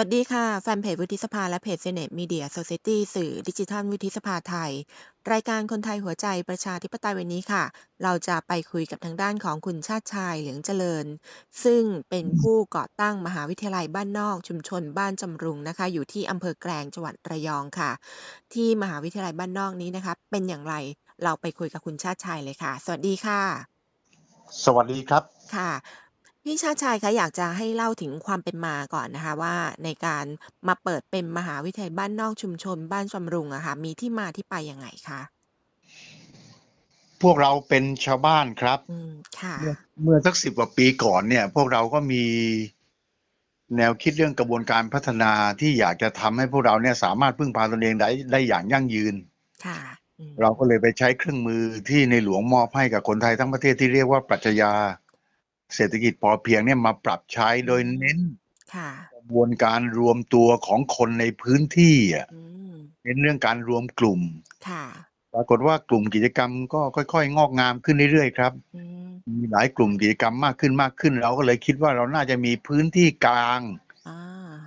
สวัสดีค่ะ แฟนเพจวุฒิสภาและเพจ Senate Media Society สื่อดิจิทัลวุฒิสภาไทย รายการคนไทยหัวใจประชาธิปไตยวันนี้ค่ะ เราจะไปคุยกับทางด้านของคุณชาติชายเหลืองเจริญ ซึ่งเป็นผู้ก่อตั้งมหาวิทยาลัยบ้านนอก ชุมชนบ้านจำรุงนะคะ อยู่ที่อำเภอแกลงจังหวัดระยองค่ะ ที่มหาวิทยาลัยบ้านนอกนี้นะคะ เป็นอย่างไรเราไปคุยกับคุณชาติชายเลยค่ะ สวัสดีค่ะ สวัสดีครับค่ะ พี่ชาติชายคะ อยากจะให้เล่าถึงความเป็นมาก่อนนะคะว่า ในการมาเปิดเป็นมหาวิทยาลัยบ้านนอกชุมชนบ้านจำรุงอะค่ะ มีที่มาที่ไปยังไงคะ พวกเราเป็นชาวบ้านครับ อืม ค่ะ เมื่อ เมื่อสักสิบกว่าปีก่อนเนี่ย พวกเราก็มี แนวคิดเรื่องกระบวนการพัฒนาที่อยากจะทำให้พวกเราเนี่ยสามารถพึ่งพาตนเองได้ ได้อย่างยั่งยืน ค่ะ อืม เราก็เลยไปใช้เครื่องมือที่ในหลวงมอบให้กับคนไทยทั้งประเทศที่เรียกว่า ปรัชญา เศรษฐกิจพอเพียงเนี่ยมาปรับใช้โดยเน้นค่ะกระบวนการรวมตัวของคนในพื้นที่อะอืมเน้นเรื่องการรวมกลุ่มค่ะปรากฏว่ากลุ่มกิจกรรมก็ค่อย ๆ งอกงามขึ้นเรื่อยๆครับอืมมีหลายกลุ่มกิจกรรมมากขึ้นมากขึ้น เราก็เลยคิดว่าเราน่าจะมีพื้นที่กลางอ่า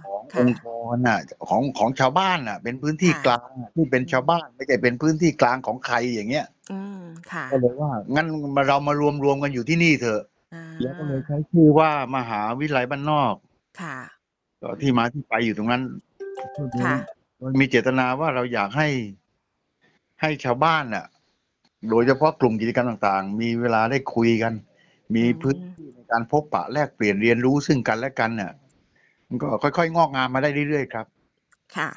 ของค่ะองค์กรน่ะของของชาวบ้านน่ะ เป็นพื้นที่ค่ะกลางที่เป็นชาวบ้านไม่ใช่เป็นพื้นที่กลางของใครอย่างเงี้ยอืมค่ะก็เลยว่างั้นมาเรามารวมรวมกันอยู่ที่นี่เถอะ อ่าแล้วก็เลยใช้ชื่อว่า มหาวิทยาลัยบ้านนอก ค่ะ ก็ที่มาที่ไปอยู่ตรงนั้น ค่ะมันมีเจตนาว่าเราอยากให้ ให้ชาวบ้านน่ะ โดยเฉพาะกลุ่มกิจกรรมต่างๆ มีเวลาได้คุยกัน มีพื้นที่ในการพบปะแลกเปลี่ยนเรียนรู้ซึ่งกันและกันเนี่ยมันก็ค่อย ๆ งอกงามมาได้เรื่อย ๆ ครับ ค่ะ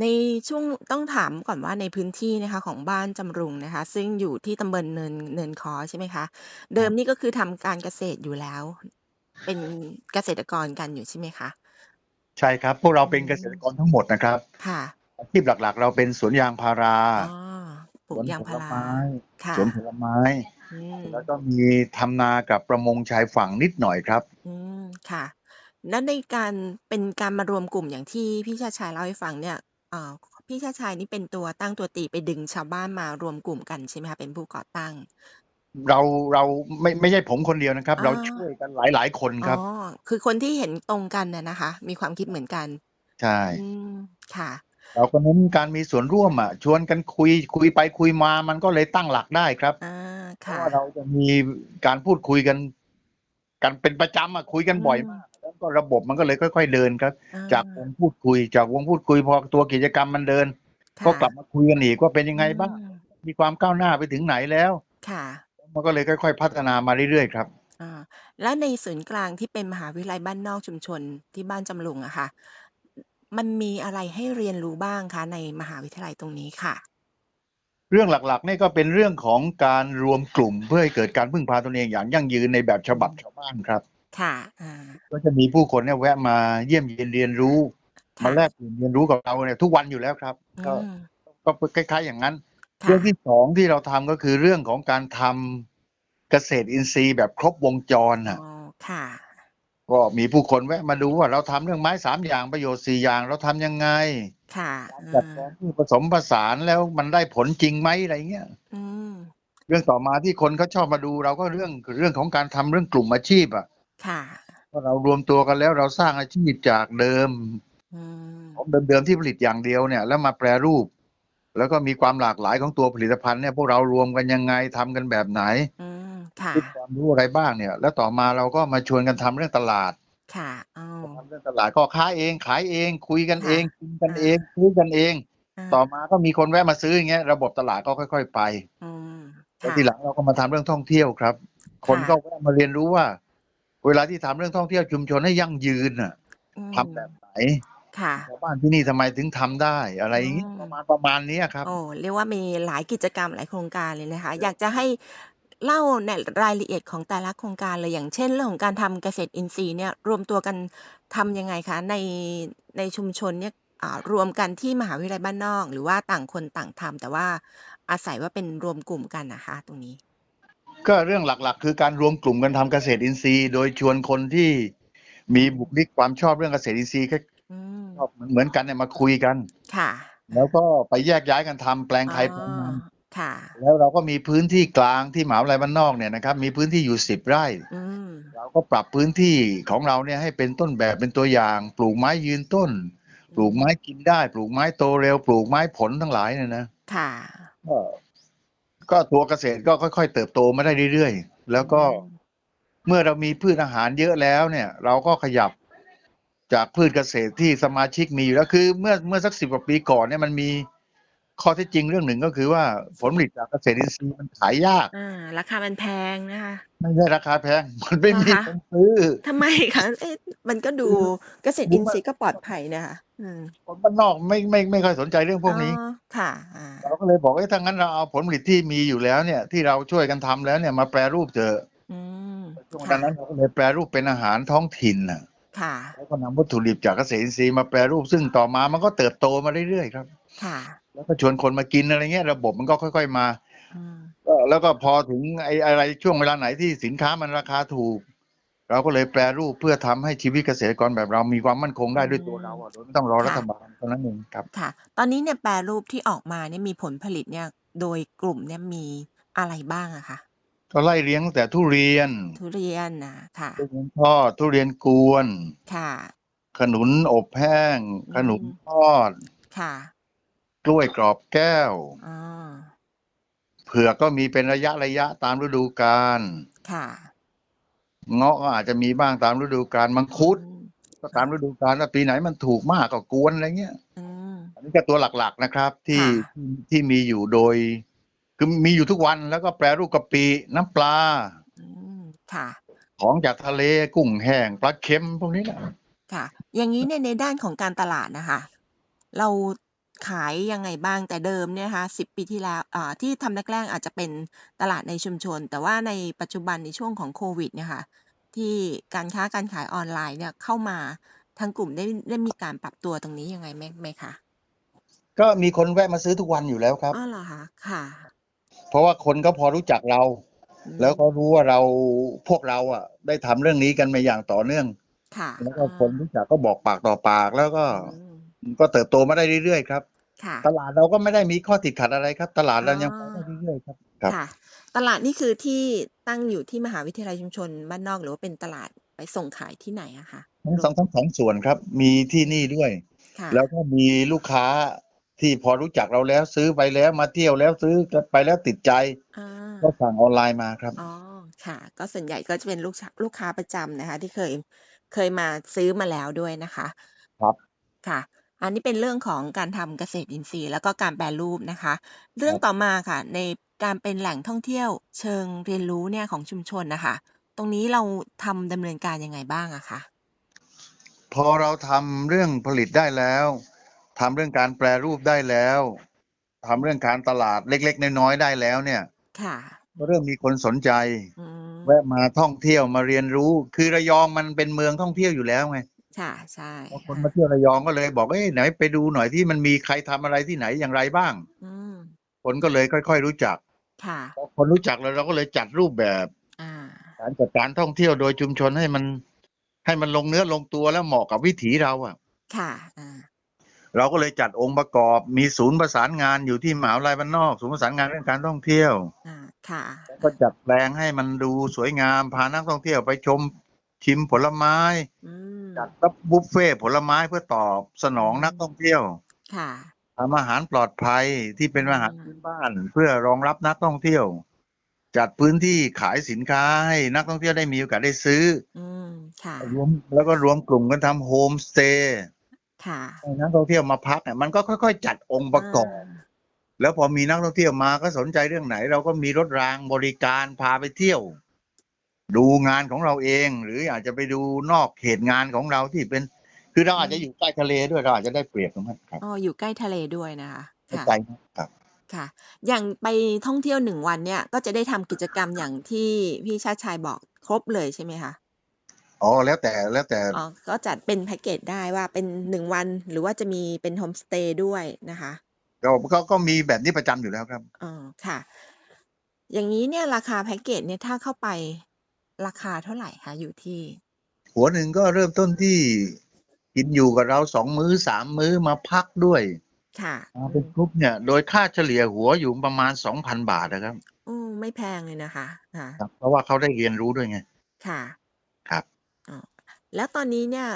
ในช่วง ต้องถามก่อนว่าในพื้นที่นะคะของบ้านจำรุงนะคะ ซึ่งอยู่ที่ตำบลเนิน เนินคอใช่ไหมคะเดิมนี่ก็คือทำการเกษตรอยู่แล้ว เป็นเกษตรกรกันอยู่ใช่ไหมคะ ใช่ครับ พวกเราเป็นเกษตรกรทั้งหมดนะครับ ค่ะ อาชีพหลัก ๆ เราเป็นสวนยางพารา อ๋อ ปลูสกวนยางผพาลราไม้ ค่ะ สวนผลไม้ อืม แล้วก็มีทำนากับประมงชายฝั่งนิดหน่อยครับ อืม ค่ะ แล้วในการ เป็นการมารวมกลุ่มอย่างที่พี่ชาติชายเล่าให้ฟังเนี่ยเอ่อพี่ชาติชายนี่เป็นตัวตั้งตัวตีไปดึงชาวบ้านมารวมกลุ่มกันใช่ไหมคะ เป็นผู้ก่อตั้ง เรา เราไม่ ไม่ใช่ผมคนเดียวนะครับอ๋อเราช่วยกันหลาย ๆ คนอ๋ครับอคือคนที่เห็นตรงกันน่ะนะคะ มีความคิดเหมือนกัน ใช่ อืม ค่ะ เราก็เน้นการมีส่วนร่วมอะชวนกันคุย คุยไปคุยมา มันก็เลยตั้งหลักได้ครับอ่าเพราะค่ะ ว่าเราจะมีการพูดคุยกัน กันเป็นประจำอะคุยกันบ่อยอืมมากแล้ว ก็ระบบมันก็เลยค่อย ๆ เดินครับ อ่จากวงพูดคุย จากวงพูดคุยพอตัวกิจกรรมมันเดินค่ะก็กลับมาคุยกันอีกว่าเป็นยังไงบ้างอืมมีความก้าวหน้าไปถึงไหนแล้ว ค่ะ มันก็เลยค่อย ๆ พัฒนามาเรื่อยๆครับ อ่าแล้วในศูนย์กลางที่เป็นมหาวิทยาลัยบ้านนอกชุมชนที่บ้านจำลุงอะค่ะ มันมีอะไรให้เรียนรู้บ้างคะในมหาวิทยาลัยตรงนี้ค่ะ เรื่องหลักๆนี่ก็เป็นเรื่องของการรวมกลุ่มเพื่อให้เกิดการพึ่งพาตนเองอย่างยั่งยืนในแบบฉบับชาวบ้านครับ ค่ะ อ่า ก็จะมีผู้คนเนี่ยแวะมาเยี่ยมเยียนเรียนรู้ ค่ะ มาแลกเปลี่ยนเรียนรู้กับเราเนี่ยทุกวันอยู่แล้วครับก็อืมก็คล้ายๆอย่างนั้น ค่ะ เรื่องที่สองที่เราทำก็คือเรื่องของการทำเกษตรอินทรีย์แบบครบวงจรอ๋น่ะอค่ะ ก็มีผู้คนแวะมาดูว่าเราทำเรื่องไม้สามอย่างประโยชน์สี่อย่างเราทำยังไงค่ะจัดอืกองมที่ผสมผสานแล้วมันได้ผลจริงไหมอะไรเงี้ย อืม เรื่องต่อมาที่คนเขาชอบมาดูเราก็เรื่องเรื่องของการทำเรื่องกลุ่มอาชีพอะ ค่ะว่าเรารวมตัวกันแล้วเราสร้างอาชีพจากเดิมอืมของเดิมๆที่ผลิตอย่างเดียวเนี่ย แล้วมาแปรรูป แล้วก็มีความหลากหลายของตัวผลิตภัณฑ์เนี่ยพวกเรารวมกันยังไงทำกันแบบไหนอืมค่ะคิดความรู้อะไรบ้างเนี่ย แล้วต่อมาเราก็มาชวนกันทำเรื่องตลาดค่ะอ๋อทำเรื่องตลาดก็ค้าเองขายเอง คุยกันค่ะเองกินกันอ่าเองซื้อกันเองอ่าต่อมาก็มีคนแวะมาซื้ออย่างเงี้ยระบบตลาดก็ค่อย ๆ ไปอืมแล้วค่ะทีหลังเราก็มาทำเรื่องท่องเที่ยวครับ คนค่ะก็แวะมาเรียนรู้ว่า เวลาที่ทำเรื่องท่องเที่ยวชุมชนให้ยั่งยืนน่ะอืมทำแบบไหนค่ะชาวบ้านที่นี่ทำไมถึงทำได้อะไรอย่างงี้อืมประมาณประมาณเนี้ยครับโอ้เรียกว่ามีหลายกิจกรรมหลายโครงการเลยนะคะ อยากจะให้เล่าในรายละเอียดของแต่ละโครงการเลยอย่างเช่นเรื่องของการทำเกษตรอินทรีย์เนี่ยรวมตัวกันทำยังไงคะในในชุมชนเนี่ยอ่ารวมกันที่มหาวิทยาลัยบ้านนอก หรือว่าต่างคนต่างทำแต่ว่าอาศัยว่าเป็นรวมกลุ่มกันนะคะ ตรงนี้ ก็เรื่องหลักๆ คือการรวมกลุ่มกันทำเกษตรอินทรีย์ โดยชวนคนที่มีบุคลิกความชอบเรื่องเกษตรอินทรีย์ก็อืมชอบเหมือนกันเนี่ยมาคุยกัน ค่ะแล้วก็ไปแยกย้ายกันทำแปลงใครแปลงมัน ค่ะ แล้วเราก็มีพื้นที่กลางที่มหาวิทยาลัยบ้านนอกเนี่ยนะครับมีพื้นที่อยู่สิบไร่ อืม เราก็ปรับพื้นที่ของเราเนี่ยให้เป็นต้นแบบเป็นตัวอย่าง ปลูกไม้ยืนต้น ปลูกไม้กินได้ ปลูกไม้โตเร็ว ปลูกไม้ผลทั้งหลายเนี่ยนะค่ะ ก็ ก็ตัวเกษตรก็ค่อยๆ เติบโตมาได้เรื่อยๆ แล้วก็อืมเมื่อเรามีพืชอาหารเยอะแล้วเนี่ย เราก็ขยับจากพืชเกษตรที่สมาชิกมีอยู่แล้วคือ เมื่อเมื่อสักสิบกว่าปีก่อนเนี่ยมันมี ข้อเท็จจริงเรื่องหนึ่งก็คือว่าผลผลิตจากเกษตรอินทรีย์มันขายยาก อ่า ราคามันแพงนะคะ ไม่ใช่ราคาแพง มันไม่มีเหรอคะคนซื้อทำไมคะเอ๊ะมันก็ดูเกษตรอินทรีย์ก็ปลอดภัยนะคะอืมคนบ้านนอกไม่ไม่ไม่ค่อยสนใจเรื่องพวกนี้ อ๋อค่ะอ่าเราก็เลยบอกว่าถ้างั้นเราเอาผลผลิตที่มีอยู่แล้วเนี่ย ที่เราช่วยกันทำแล้วเนี่ยมาแปรรูปเถอะอืมช่วงค่ะนั้นเราก็เลยแปรรูปเป็นอาหารท้องถิ่นน่ะค่ะแล้วก็นำวัตถุดิบจากเกษตรอินทรีย์มาแปรรูปซึ่งต่อมามันก็เติบโตมาเรื่อยๆครับ ค่ะ แล้วก็ชวนคนมากินอะไรเงี้ยระบบมันก็ค่อย ๆมาอืมก็แล้วก็พอถึงไอ้อะไรช่วงเวลาไหนที่สินค้ามันราคาถูก เราก็เลยแปรรูปเพื่อทำให้ชีวิตเกษตรกรแบบเรามีความมั่นคงได้ด้วยตัวเราอะโดยไม่ต้องรอรัฐบาลเท่านั้นเองครับค่ะ ตอนนี้เนี่ยแปรรูปที่ออกมาเนี่ยมีผลผลิตเนี่ย โดยกลุ่มเนี่ยมีอะไรบ้างอะคะก็ไล่เลี้ยงตั้งแต่ทุเรียน ทุเรียนนะค่ะทุเรียนทอดทุเรียนกวนค่ะ ขนุนอบแห้ง ขนุนทอดค่ะ กล้วยกรอบแก้วอ๋อเผือกก็มีเป็นระยะระยะตามฤดูกาลค่ะเงาะก็อาจจะมีบ้างตามฤดูกาลมังคุดอืมก็ตามฤดูกาลว่าปีไหนมันถูกมากก็กวนอะไรเงี้ยอืม อันนี้ก็ตัวหลักๆนะครับ ที่ค่ะที่ที่มีอยู่โดย คือมีอยู่ทุกวันแล้วก็แปรรูปกะปิน้ำปลา อืมค่ะ ของจากทะเลกุ้งแห้งปลาเค็มพวกนี้แหละค่ะ อย่างนี้เนี่ยในด้านของการตลาดนะคะ เรา ขายยังไงบ้างแต่เดิมเนี่ยนะคะสิบปีที่แล้วอ่าที่ทำแรกๆอาจจะเป็นตลาดในชุมชน แต่ว่าในปัจจุบันในช่วงของโควิดเนี่ยค่ะที่การค้าการขายออนไลน์เนี่ยเข้ามาทางกลุ่มได้ได้มีการปรับตัวตรงนี้ยังไงไหมไหมคะก็มีคนแวะมาซื้อทุกวันอยู่แล้วครับอ๋อเหรอคะค่ะ เพราะว่าคนก็พอรู้จักเราอืมแล้วก็รู้ว่าเราพวกเราอะ ได้ทำเรื่องนี้กันมาอย่างต่อเนื่อง ค่ะ แล้วก็คนรู้จักก็บอกปากต่อปากแล้วก็อืมก็เติบโตมาได้เรื่อยๆครับค่ะ ตลาดเราก็ไม่ได้มีข้อติดขัดอะไรครับ ตลาดเรายังอ๋อไปได้เรื่อยๆครับครับค่ะ ตลาดนี่คือที่ตั้งอยู่ที่มหาวิทยาลัยชุมชนบ้านนอกหรือว่าเป็นตลาดไปส่งขายที่ไหนอะคะทั้งสองทั้งสองส่วนครับ มีที่นี่ด้วยค่ะแล้วก็มีลูกค้าที่พอรู้จักเราแล้วซื้อไปแล้วมาเที่ยวแล้วซื้อไปแล้วติดใจอ่าก็สั่งออนไลน์มาครับอ๋อค่ะ ก็ส่วนใหญ่ก็จะเป็นลูกค้าลูกค้าประจำนะคะ ที่เคยเคยมาซื้อมาแล้วด้วยนะคะ ครับค่ะ อันนี้เป็นเรื่องของการทำเกษตรอินทรีย์ แล้วก็การแปรรูปนะคะเรื่องต่อมาค่ะ ในการเป็นแหล่งท่องเที่ยวเชิงเรียนรู้เนี่ยของชุมชนนะคะ ตรงนี้เราทำดำเนินการยังไงบ้างอะคะ พอเราทำเรื่องผลิตได้แล้วทำเรื่องการแปรรูปได้แล้วทำเรื่องการตลาดเล็ก ๆ น้อยๆได้แล้วเนี่ยค่ะ ก็เริ่มมีคนสนใจ อืมแวะมาท่องเที่ยวมาเรียนรู้ คือระยองมันเป็นเมืองท่องเที่ยวอยู่แล้วไง ค่ะ ใช่พอคนค่ะมาเที่ยวระยองก็เลยบอกเอ้ยไหนไปดูหน่อยที่มันมีใครทำอะไรที่ไหนอย่างไรบ้าง อืมคนก็เลยค่อย ๆ รู้จักค่ะ พอคนรู้จักแล้วเราก็เลยจัดรูปแบบอ่า การจัดการท่องเที่ยวโดยชุมชนให้มัน ให้มันลงเนื้อลงตัวแล้วเหมาะกับวิถีเราอะค่ะอ่าเราก็เลยจัดองค์ประกอบมีศูนย์ประสานงานอยู่ที่มหาวิทยาลัยบ้านนอกศูนย์ประสานงานเรื่องการท่องเที่ยว อ่าค่ะแล้วก็จัดแปลงให้มันดูสวยงามพานักท่องเที่ยวไปชมชิมผลไม้ อืม จัดรับบุฟเฟ่ต์ผลไม้เพื่อตอบสนองนักท่องเที่ยวค่ะทำอาหารปลอดภัยที่เป็นอาหารพื้นบ้าน เพื่อรองรับนักท่องเที่ยว จัดพื้นที่ขายสินค้าให้นักท่องเที่ยวได้มีโอกาสได้ซื้ออืมค่ะรวมแล้วก็รวมกลุ่มกันทำโฮมสเตย์ค่ะให้นักท่องเที่ยวมาพักเนี่ยมันก็ค่อย ๆ จัดองค์ประกอบาแล้วพอมีนักท่องเที่ยวมาก็สนใจเรื่องไหน เราก็มีรถรางบริการพาไปเที่ยว ดูงานของเราเอง หรืออาจจะไปดูนอกเขตงานของเราที่เป็น คือเราอาจจะอยู่ใกล้ทะเลด้วยเราอาจจะได้เปรียบตรงนั้นครับอ๋ออยู่ใกล้ทะเลด้วยนะคะเข้าค่ะใจครับค่ะ อย่างไปท่องเที่ยวหนึ่งวันเนี่ย ก็จะได้ทำกิจกรรมอย่างที่พี่ชาติชายบอกครบเลยใช่ไหมคะอ๋อแล้วแต่แล้วแต่อ๋อก็จัดเป็นแพ็กเกจได้ว่าเป็นหนึ่งวันหรือว่าจะมีเป็นโฮมสเตย์ด้วยนะคะก็ก็ก็มีแบบนี้ประจำอยู่แล้วครับอ๋อค่ะ อย่างนี้เนี่ยราคาแพ็กเกจเนี่ยถ้าเข้าไป ราคาเท่าไหร่คะอยู่ที่ หัวหนึ่งก็เริ่มต้นที่กินอยู่กับเราสองมื้อสามมื้อมาพักด้วยค่ะมาเป็นกรุ๊ปเนี่ย โดยค่าเฉลี่ยหัวอยู่ประมาณสองพันบาทนะครับอืมไม่แพงเลยนะคะค่ะครับ เพราะว่าเขาได้เรียนรู้ด้วยไง ค่ะครับ อ๋อแล้วตอนนี้เนี่ย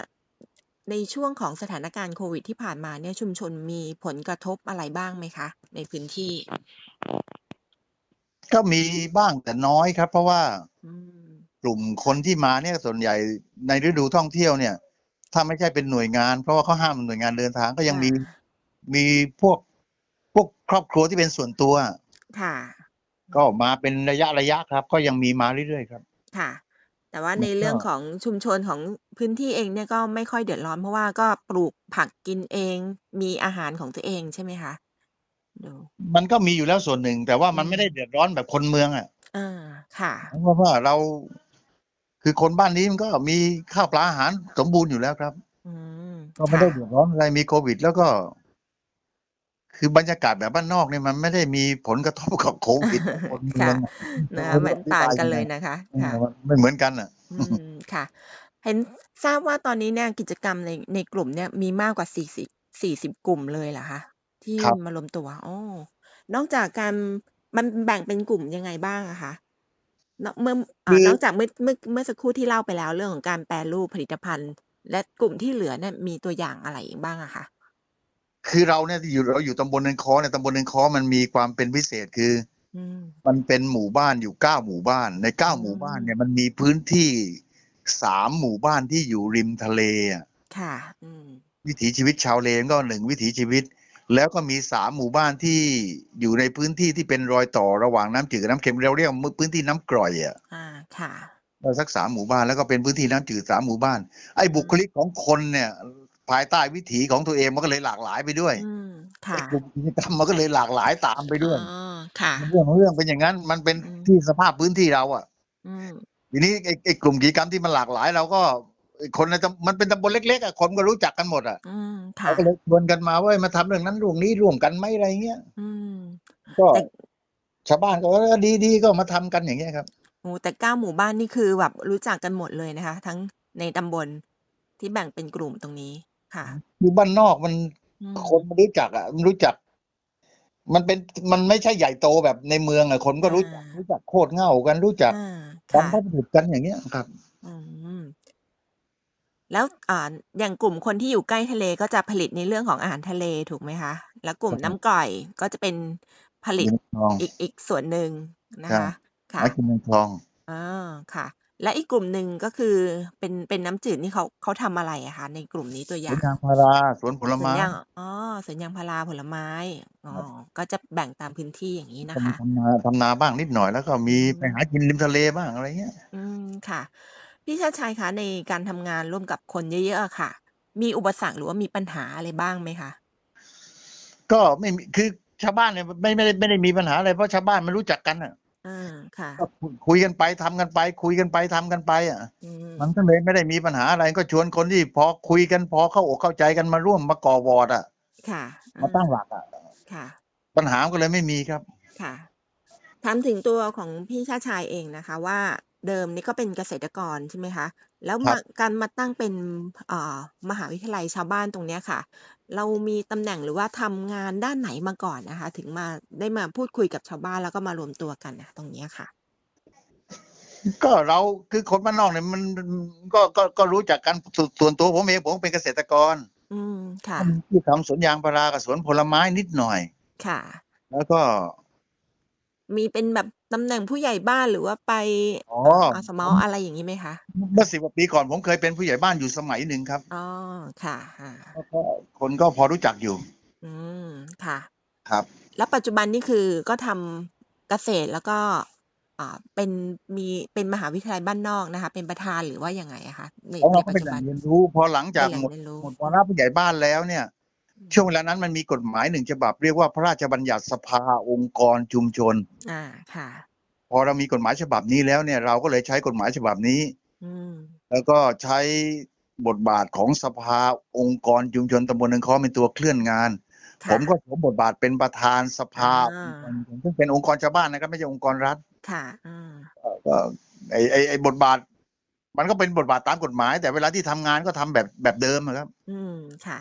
ในช่วงของสถานการณ์โควิดที่ผ่านมาเนี่ยชุมชนมีผลกระทบอะไรบ้างไหมคะ ในพื้นที่ก็มีบ้างแต่น้อยครับ เพราะว่าอืมก ลุ่มคนที่มาเนี่ยส่วนใหญ่ในฤดูท่องเที่ยวเนี่ย ถ้าไม่ใช่เป็นหน่วยงาน เพราะว่าเขาห้ามหน่วยงานเดินทางก็ยังมีอ่ามีพวกพวกครอบครัวที่เป็นส่วนตัว ค่ะ ก็มาเป็นระยะระยะครับ ก็ยังมีมาเรื่อยๆครับ ค่ะ แต่ว่ามันในเรื่องก็ของชุมชนของพื้นที่เองเนี่ยก็ไม่ค่อยเดือดร้อนเพราะว่าก็ปลูกผักกินเอง มีอาหารของตัวเองใช่ไหมคะดูมันก็มีอยู่แล้วส่วนหนึ่ง แต่ว่ามันอืมไม่ได้เดือดร้อนแบบคนเมืองอะอ่าค่ะ เพราะว่าเรา คือคนบ้านนี้มันก็มีข้าวปลาอาหารสมบูรณ์อยู่แล้วครับอืมก็ไม่ค่ะได้เดือดร้อนอะไรมีโควิด แล้วก็ คือบรรยากาศแบบบ้านนอกเนี่ยมันไม่ได้มีผลกระทบกับโควิดแบบคนเมืค่ะองอะนะไม่รู้มันอธิต่างบายกัยันงเลไงยนะคะเออค่ะ มันไม่เหมือนกันอะ อืมค่ะ เห็นทราบว่าตอนนี้เนี่ยกิจกรรมในในกลุ่มเนี่ยมีมากกว่าสี่สิบสี่สิบกลุ่มเลยเหรอคะที่ครับ มารวมตัวอ๋อนอกจากการมันแบ่งเป็นกลุ่มยังไงบ้างอะคะ นอกเมื่อคือ่าอนอกจากเมื่อเมื่อเมื่อสักครู่ที่เล่าไปแล้ว เรื่องของการแปรรูปผลิตภัณฑ์ และกลุ่มที่เหลือเนี่ยมีตัวอย่างอะไรอีกบ้างอะคะคือเราเนี่ยที่อยู่เราอยู่ตำบลเนินคอเนี่ยตำบลเนินคอมันมีความเป็นพิเศษคือ อืม มันเป็นหมู่บ้านอยู่เก้าหมู่บ้าน ในเก้าอืหมู่บ้านม เนี่ยมันมีพื้นที่สามหมู่บ้านที่อยู่ริมทะเลอะค่ะ อืม วิถีชีวิตชาวเลนก็หนึ่งวิถีชีวิต แล้วก็มีสามหมู่บ้านที่อยู่ในพื้นที่ที่เป็นรอยต่อระหว่างน้ำจืดกับน้ำเค็มเราเรียกว่าพื้นที่น้ำกร่อยอะอ่าค่ะเราสักสามหมู่บ้านแล้วก็เป็นพื้นที่น้ำจืดสามหมู่บ้าน ไอ้อืบุคมลิกของคนเนี่ยภายใต้วิถีของตัวเองมันก็เลยหลากหลายไปด้วยอืมไอ้ค่ะกลุ่มกิจกรรมมันก็เลยหลากหลายตามไปอ๋ด้อวยค่ะมันเรื่องของเรื่องเป็นอย่างนั้น มันเป็นอืมที่สภาพพื้นที่เราอะอืมทีนี้ไอ้ไอ้กลุ่มกิจกรรมที่มันหลากหลายเราก็ไอ้ คนในตำมันเป็นตำบลเล็กๆอะคนก็รู้จักกันหมดอะอืมเราค่ะก็เลยชวนกันมาว่ามาทำเรื่องนั้นเรื่องนี้ร่วมกันไหมอะไรเงี้ยอืม ก็แต่ชาวบ้านก็เออดีๆก็มาทำกันอย่างเงี้ยครับ โอ้แต่เก้าหมู่บ้านนี่คือแบบรู้จักกันหมดเลยนะคะ ทั้งในตำบลที่แบ่งเป็นกลุ่มตรงนี้ค่ะ อยู่บ้านนอกมันอืม คนมันรู้จักอะมันรู้จัก มันเป็นมันไม่ใช่ใหญ่โตแบบในเมืองอะคนก็รู้จักอ่ารู้จักโคตรเหง่ากันรู้จักอ่าบรรค่ะพบุรุษกันอย่างเงี้ยครับ อืม แล้วอ่าอย่างกลุ่มคนที่อยู่ใกล้ทะเลก็จะผลิตในเรื่องของอาหารทะเลถูกไหมคะ แล้วกลุ่มน้ำกร่อยก็จะเป็นผอลิตยู่ในคลองอีกอีกส่วนหนึ่งนะใช่คะค่ะหากินในคลองอ่าค่ะ และอีกกลุ่มหนึ่งก็คือเป็นเป็นน้ำจืดนี่เขาเขาทำอะไรอะคะในกลุ่มนี้ตัวอสวย่านงยางพาราสวนผลสวนไม้ยางอ๋อสวนยางพาราผลไม้อ๋อครับก็จะแบ่งตามพื้นที่อย่างนี้ก็นะมีคะ ทำนาทำนาบ้างนิดหน่อยแล้วก็อืมีมไปหากินริมทะเลบ้างอะไรเงี้ย อืมค่ะ พี่ชาติชัยคะในการทำงานร่วมกับคนเยอะๆอะค่ะ มีอุปสรรคหรือว่ามีปัญหาอะไรบ้างไหมคะก็ไม่มีคือชาวบ้านเนี่ยไม่ไม่ได้ไม่ได้มีปัญหาอะไรเพราะชาวบ้านมันรู้จักกันอะอ่าค่ะ ก็คุยกันไปทำกันไป คุยกันไปทำกันไปอะ อืมมันก็เลยไม่ได้มีปัญหาอะไรก็ชวนคนที่พอคุยกันพอเข้าอกเข้าใจกันมาร่วมมาก่อวอร์ดอะค่ะมาอ่าตั้งหลักอะค่ะพปัญหาก็เลยไม่มีครับ ค่ะถามถึงตัวของพี่ชาติชายเองนะคะว่า เดิมนี่ก็เป็นเกษตรกรใช่ไหมคะ แล้วครัมาบ การมาตั้งเป็นเอ่อมหาวิทยาลัยชาวบ้านตรงเนี้ยค่ะ เรามีตำแหน่งหรือว่าทำงานด้านไหนมาก่อนนะคะ ถึงมาได้มาพูดคุยกับชาวบ้านแล้วก็มารวมตัวกันนะตรงเนี้ยค่ะ ก็เราคือคนบ้านนอกเนี่ยมันก็ก็ก็รู้จักกันส่วนส่วนตัวผมเองผมเป็นเกษตรกรอืมค่ะ ที่ทำสวนยางพารากับสวนผลไม้นิดหน่อย ค่ะ แล้วก็มีเป็นแบบ ตำแหน่งผู้ใหญ่บ้าน หรือว่าไป อ๋ออสม อะไรอย่างนี้ไหมคะ เมื่อสิบกว่าปีก่อน ผมเคยเป็นผู้ใหญ่บ้านอยู่สมัยหนึ่งครับ อ๋อ ค่ะอ่าก็คนก็พอรู้จักอยู่ อืม ค่ะ ครับ แล้วปัจจุบันนี่คือก็ทำเกษตร แล้วก็ อ่า เป็น มี เป็นมหาวิทยาลัยบ้านนอกนะคะ เป็นประธาน หรือว่ายังไงอะคะ ใน ของในเราก็ปัจเป็นจุแหล่บังน เรียนรู้ พอหลังจากเป็นแหล่งหมดเรียนรู้ หมดวาระผู้ใหญ่บ้านแล้วเนี่ย ช่วงเวลานั้นมันมีกฎหมายหนึ่งฉบับ เรียกว่าพระราชบัญญัติสภาองค์กรชุมชน อ่าค่ะ พอเรามีกฎหมายฉบับนี้แล้วเนี่ยเราก็เลยใช้กฎหมายฉบับนี้อืมแล้วก็ใช้บทบาทของสภาองค์กรชุมชนตำบลหนึ่งข้อเป็นตัวเคลื่อนงานค่ะผมก็สวมบทบาทเป็นประธานสภาอ่าองค์กรชุมชนซึ่งเป็นองค์กรชาวบ้านนะครับไม่ใช่องค์กรรัฐ ค่ะอ่าก็ไอไอไอบทบาท มันก็เป็นบทบาทตามกฎหมาย แต่เวลาที่ทำงานก็ทำแบบแบบเดิมอะครับ อืมค่ะ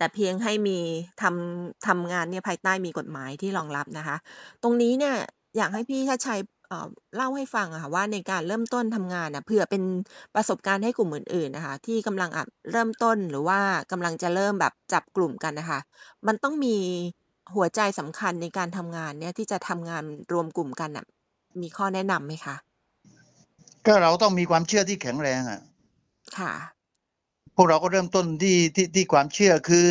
แต่เพียงให้มีทำทำงานเนี่ยภายใต้มีกฎหมายที่รองรับนะคะ ตรงนี้เนี่ยอยากให้พี่ชาติชัยเอ่อเล่าให้ฟังอะค่ะว่าในการเริ่มต้นทำงานน่ะเผื่อเป็นประสบการณ์ให้กลุ่มอื่นๆนะคะที่กำลังอะเริ่มต้นหรือว่ากำลังจะเริ่มแบบจับกลุ่มกันนะคะ มันต้องมีหัวใจสำคัญในการทำงานเนี่ยที่จะทำงานรวมกลุ่มกันน่ะมีข้อแนะนำไหมคะก็เราต้องมีความเชื่อที่แข็งแรงอะ ค่ะ พวกเราก็เริ่มต้นที่ที่ที่ความเชื่อคือ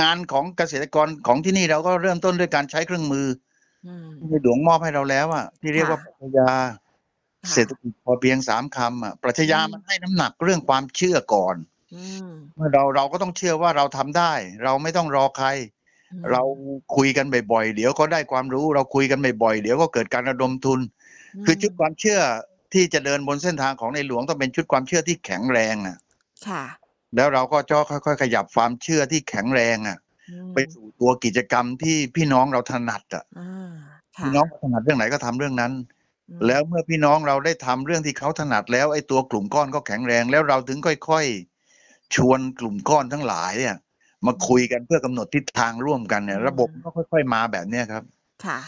งานของเกษตรกรของที่นี่เราก็เริ่มต้นด้วยการใช้เครื่องมืออืมที่ในหลวงมอบให้เราแล้วอะที่เรียกว่าค่ะปรัชญาค่ะเศรษฐกิจพอเพียงสามคำอะปรัชญาอืมมันให้น้ำหนักเรื่องความเชื่อก่อนอืมเมื่อเราเราก็ต้องเชื่อว่าเราทำได้ เราไม่ต้องรอใครอืมเราคุยกันบ่อยๆเดี๋ยวก็ได้ความรู้ เราคุยกันบ่อยๆเดี๋ยวก็เกิดการระดมทุน คือชุดความเชื่อที่จะเดินบนเส้นทางของในหลวงต้องเป็นชุดความเชื่อที่แข็งแรงอะ ค่ะ แล้วเราก็จะค่อยๆขยับความเชื่อที่แข็งแรงอะอืมไปสู่ตัวกิจกรรมที่พี่น้องเราถนัดอะอ่าค่ะพี่น้องถนัดเรื่องไหนก็ทำเรื่องนั้นอืมแล้วเมื่อพี่น้องเราได้ทำเรื่องที่เขาถนัดแล้วไอ้ตัวกลุ่มก้อนก็แข็งแรง แล้วเราถึงค่อยๆ ชวนกลุ่มก้อนทั้งหลายอะมาคุยกันเพื่อกำหนดทิศทางร่วมกันเนี่ย ระบบมันก็ค่อย ๆ มาแบบเนี้ยครับ ค่ะ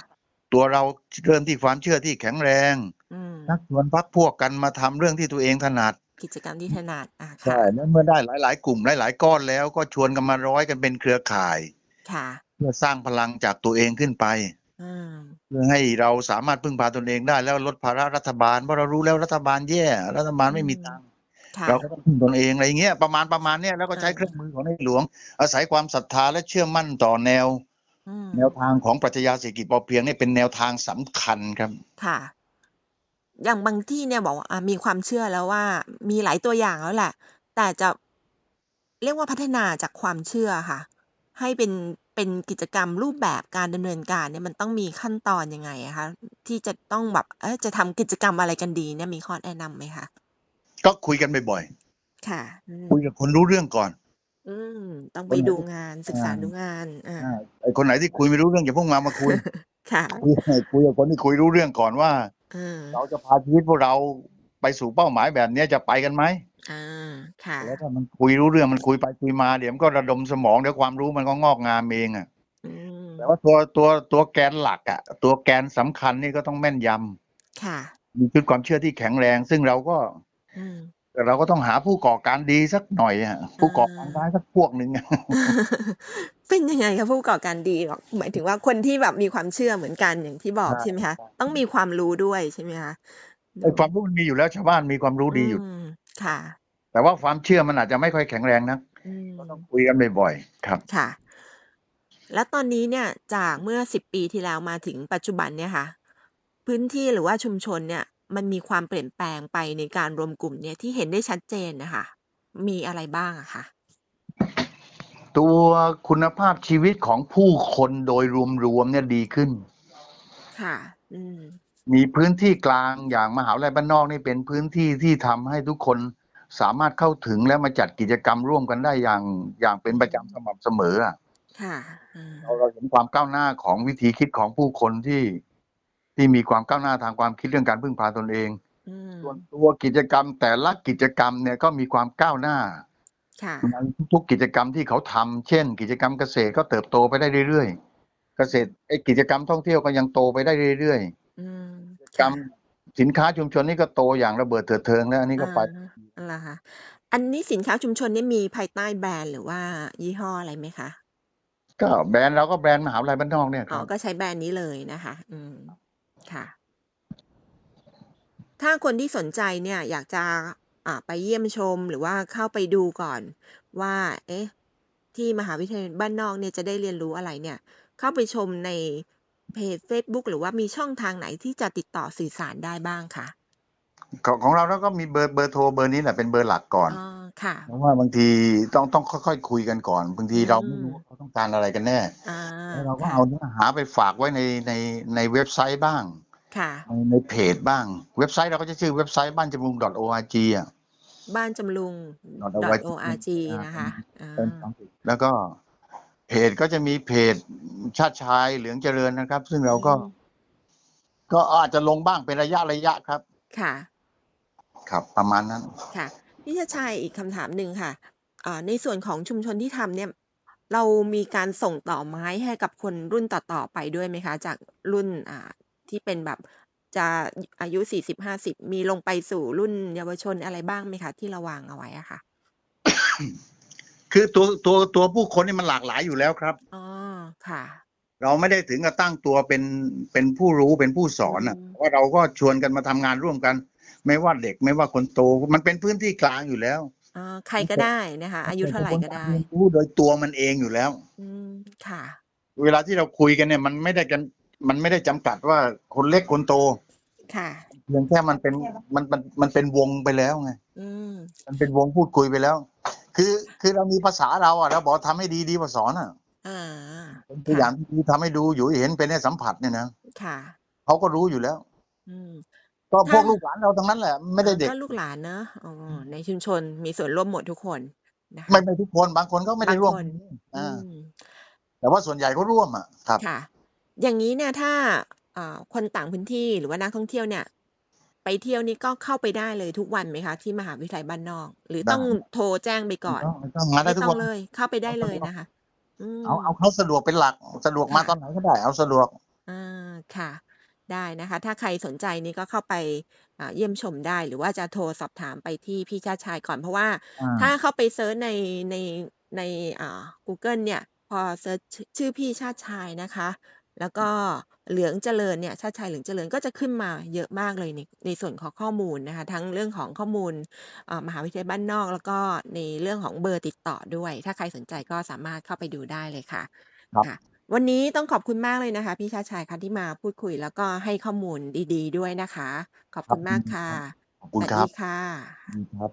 ตัวเราเริ่มที่ความเชื่อที่แข็งแรงอืมนักชวนพักพวกกันมาทำเรื่องที่ตัวเองถนัด กิจกรรมที่ถนัดอะใช่ค่ะแล้วเมื่อได้หลาย ๆ กลุ่มหลาย ๆ ก้อนแล้วก็ชวนกันมาร้อยกันเป็นเครือข่าย ค่ะ เพื่อสร้างพลังจากตัวเองขึ้นไปอืมเพื่อให้เราสามารถพึ่งพาตนเองได้แล้วลดภาระรัฐบาลเพราะเรารู้แล้วรัฐบาลแย่ รัฐบาลไม่มีตังค์ค่ะเราก็ต้องพึ่งตนเองอะไรเงี้ยประมาณประมาณเนี้ยแล้วก็ใช้อ่าเครื่องมือของในหลวง อาศัยความศรัทธาและเชื่อมั่นต่อแนวอืมแนวทางของปรัชญาเศรษฐกิจพอเพียงนี่เป็นแนวทางสำคัญครับ ค่ะ อย่างบางที่เนี่ยบอกว่าอะมีความเชื่อแล้วว่ามีหลายตัวอย่างแล้วแหละ แต่จะเรียกว่าพัฒนาจากความเชื่อค่ะ ให้เป็นเป็นกิจกรรมรูปแบบการดำเนินการเนี่ยมันต้องมีขั้นตอนยังไงอะคะที่จะต้องแบบเออจะทำกิจกรรมอะไรกันดีเนี่ยมีข้อแนะนำไหมคะก็คุยกันบ่อยค่ะอืมๆคุยกับคนรู้เรื่องก่อน อืมต้องไปดูงานศึกษาดูงานอ่าอ่าไอ้คนไหนที่คุยไม่รู้เรื่องอย่าเพิ่งมามาคุยค่ะคุยคุยกับคนที่คุยรู้เรื่องก่อนว่า อ่า เราจะพาชีวิตพวกเราไปสู่เป้าหมายแบบเนี้ยจะไปกันไหมอ่า ค่ะ แล้วถ้ามันคุยรู้เรื่องมันคุยไปคุยมาเดี๋ยวมันก็ระดมสมองเดี๋ยวความรู้มันก็งอกงามเองอะอืม แต่ว่าตัวตัวตัวแกนหลักอะ ตัวแกนสำคัญนี่ก็ต้องแม่นยำค่ะ มีชุดความเชื่อที่แข็งแรง ซึ่งเราก็ อืม เราก็ต้องหาผู้ก่อการดีสักหน่อยอะผู้ก่อการร้ายสักพวกหนึ่งอะเป็นยังไงคะผู้ก่อการดีหรอกหมายถึงว่าคนที่แบบมีความเชื่อเหมือนกันอย่างที่บอกใช่ไหมคะต้องมีความรู้ด้วยใช่ไหมคะไอ้ความรู้มันมีอยู่แล้วชาวบ้านมีความรู้ดีอยู่มค่ะ แต่ว่าความเชื่อมันอาจจะไม่ค่อยแข็งแรงนักอืมก็ต้องคุยกันบ่อยๆครับค่ะ แล้วตอนนี้เนี่ยจากเมื่อสิบปีที่แล้วมาถึงปัจจุบันเนี่ยค่ะ พื้นที่หรือว่าชุมชนเนี่ย มันมีความเปลี่ยนแปลงไปในการรวมกลุ่มเนี่ยที่เห็นได้ชัดเจนนะคะมีอะไรบ้างอะคะตัวคุณภาพชีวิตของผู้คนโดยรวมๆเนี่ยดีขึ้น ค่ะ อืมมีพื้นที่กลางอย่างมหาวิทยาลัยบ้านนอกนี่เป็นพื้นที่ที่ทำให้ทุกคนสามารถเข้าถึงและมาจัดกิจกรรมร่วมกันได้อย่างอย่างเป็นประจำสม่ำเสมออะค่ะอาเราเราเห็นความก้าวหน้าของวิธีคิดของผู้คนที่ ที่มีความก้าวหน้าทางความคิดเรื่องการพึ่งพาตนเองอืส่วนมตัวกิจกรรมแต่ละกิจกรรมเนี่ยก็มีความก้าวหน้าค่ะในทุกๆกิจกรรมที่เขาทำเช่น กิจกรรมเกษตรก็เติบโตไปได้เรื่อยๆ เกษตรไอ้กิจกรรมท่องเที่ยวก็ยังโตไปได้เรื่อยอืมๆกิจกรค่รมะสินค้าชุมชนนี่ก็โตอย่างระเบิดเถิดเทิงแล้วอันนี้อก็าไปเหรอคะอันนี้สินค้าชุมชนนี่มีภายใต้แบรนด์หรือว่ายี่ห้ออะไรไหมคะ?ก็แบรนด์เราก็แบรนด์มหาวิทยาลัยบ้านนอกเนี่ยคอ๋อรับก็ใช้แบรนด์นี้เลยนะคะ อืม ค่ะ ถ้าคนที่สนใจเนี่ยอยากจะอ่าไปเยี่ยมชมหรือว่าเข้าไปดูก่อนว่า เอ๊ะ ที่มหาวิทยาลัยบ้านนอกเนี่ยจะได้เรียนรู้อะไรเนี่ย เข้าไปชมในเพจเฟซบุ๊กหรือว่ามีช่องทางไหนที่จะติดต่อสื่อสารได้บ้างคะ? ของของเราเราก็มีเบอร์เบอร์โทรเบอร์นี้แหละเป็นเบอร์หลักก่อนอ๋อค่ะ เพราะว่าบางทีต้องต้องค่อยๆคุยกันก่อนบางอืทีเราไม่รู้มว่าเขาต้องการอะไรกันแน่อาแล้วเราก็ค่ะเอาเนื้อหาไปฝากไว้ในในในเว็บไซต์บ้าง ค่ะ ในในเพจบ้างเว็บไซต์เราก็จะชื่อเว็บไซต์บ้านจำรุง .org อะบ้านจำรุง .org .org อานะเป็คะนอาเป็นภาษาอังกฤษแล้วก็เพจก็จะมีเพจชาติชายเหลืองเจริญนะครับ ซึ่งอืเราก็มก็อาจจะลงบ้างเป็นระยะๆครับ ค่ะ ครับประมาณนั้นค่ะพี่ชาติชัยอีกคำถามหนึ่งค่ะอ่าในส่วนของชุมชนที่ทำเนี่ย เรามีการส่งต่อไม้ให้กับคนรุ่นต่อๆไปด้วยไหมคะ?จากรุ่นอ่าที่เป็นแบบจะยอายุ40-50มีลงไปสู่รุ่นเยาวชนอะไรบ้างไหมคะ ที่เราวางเอาไว้อะค่ะ?คือตัวตัวตัวผู้คนนี่มันหลากหลายอยู่แล้วครับอ๋อค่ะ เราไม่ได้ถึงกับตั้งตัวเป็นเป็นผู้รู้เป็นผู้สอือนน่ะมแต่ว่าเราก็ชวนกันมาทำงานร่วมกัน ไม่ว่าเด็กไม่ว่าคนโต มันเป็นพื้นที่กลางอยู่แล้วอ๋อใครมันก็เกิดได้นะคะมัอานยุเกิดเท่ากระไรบวนก็การได้เรียนรู้โดยตัวมันเองอยู่แล้ว อืมค่ะ เวลาที่เราคุยกันเนี่ย มันไม่ได้กัน มันไม่ได้จำกัดว่าคนเล็กคนโต ค่ะเพียงแค่มันเป็นมันมันมันเป็นวงไปแล้วไงอืมมันเป็นวงพูดคุยไปแล้ว คือคือเรามีภาษาเราอะเราบอกทำให้ดีดีกว่าสอนอะอาเป็นตัวค่อย่าะงที่ดีทำให้ดูอยู่ให้เห็นเป็นให้สัมผัสเนี่ยนะค่ะเขาก็รู้อยู่แล้ว อืม ก็ถพ้าวกลูกหลานเราทั้งนั้นแหละ ไม่อาได้เด็ก็กลูกหลานเนาะอ๋ออืมในชุมชนมีส่วนร่วมหมดทุกคนนะไม่คะไม่ทุกคนบางคนก็ไม่บาได้งร่วมคนตรงนี้อือาม แต่ว่าส่วนใหญ่เขาร่วมอะครับ ค่ะ อย่างงี้เนี่ยถ้าอ่าคนต่างพื้นที่หรือว่านักท่องเที่ยวเนี่ย ไปเที่ยวนี่ก็เข้าไปได้เลยทุกวันไหมคะ?ที่มหาวิทยาลัยบ้านนอก หรือไดต้้องโทรแจ้งไปไม่ก่อน ต้องไม่ต้องมาได้ไม่ทุต้กองวันเลย เข้าไปได้เอาเลสะยดวกนะคะ อืเอาเอามเขาสะดวกเป็นหลัก สะดวกคมา่ะตอนไหนก็ได้ เอาสะดวกอาค่ะ ได้นะคะ ถ้าใครสนใจนี่ก็เข้าไปอ่าเยี่ยมชมได้ หรือว่าจะโทรสอบถามไปที่พี่ชาติชายก่อน เพราะว่าอา ถ้าเข้าไปเซิร์ชใน ใน ใน อ่ากูเกิลเนี่ย พอเซิร์ช ช ชื่อพี่ชาติชายนะคะ แล้วก็เหลืองเจริญเนี่ย ชาติชายเหลืองเจริญก็จะขึ้นมาเยอะมากเลยใน ในส่วนของข้อมูลนะคะ ทั้งเรื่องของข้อมูล อ่า มหาวิทยาลัยบ้านนอก แล้วก็ในเรื่องของเบอร์ติดต่อด้วย ถ้าใครสนใจก็สามารถเข้าไปดูได้เลยค่ะ ครับ ค่ะ วันนี้ต้องขอบคุณมากเลยนะคะ พี่ชาติชายคะที่มาพูดคุย แล้วก็ให้ข้อมูลดี ๆ ด้วยนะคะ ขอบคคุรับณยมาิกนดีค่ะ ครับขอบคุสณวัสครดัีบค่ะยินดีครับ